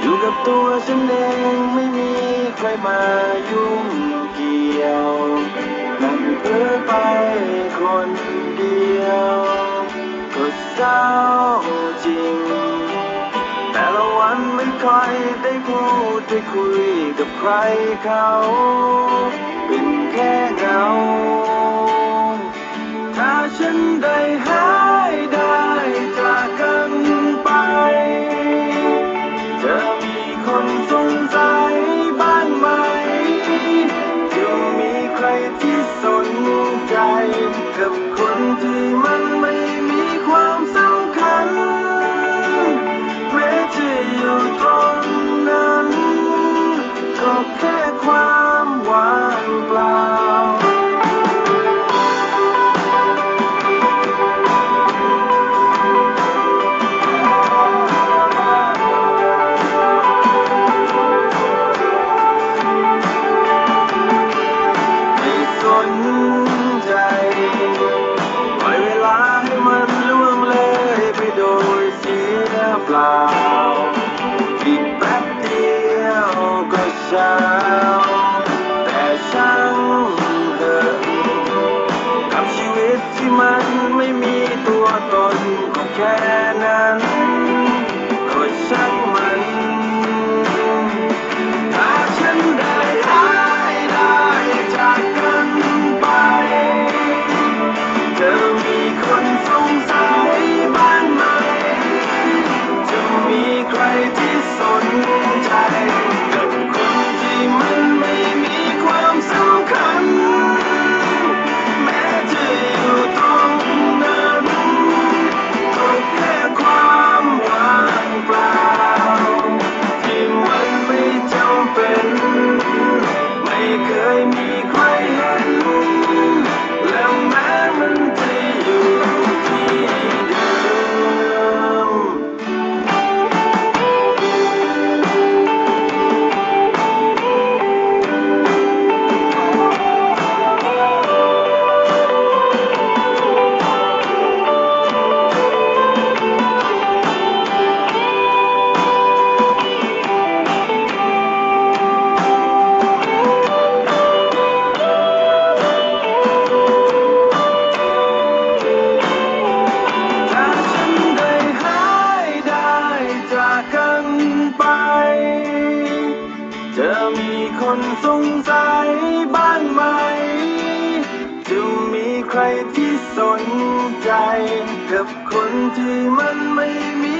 อยู่กับตัวฉันเองไม่มีใครมายุ่งเกี่ยวนั่งเพ้อไปคนเดียวก็เศร้าจริง แต่ละวันไม่ค่อยได้พูดได้คุยกับใครเขาเป็นแค่เงา ถ้าฉันได้หา กับคนที่ไม่ ปล่า อีกแป๊บเดียวก็เช้า แต่ช่างเถอะกับชีวิตที่มันไม่มีตัวตนก็แค่ you. ใจบ้านใหม่จะมีใครที่สนใจ กับคนที่มันไม่มี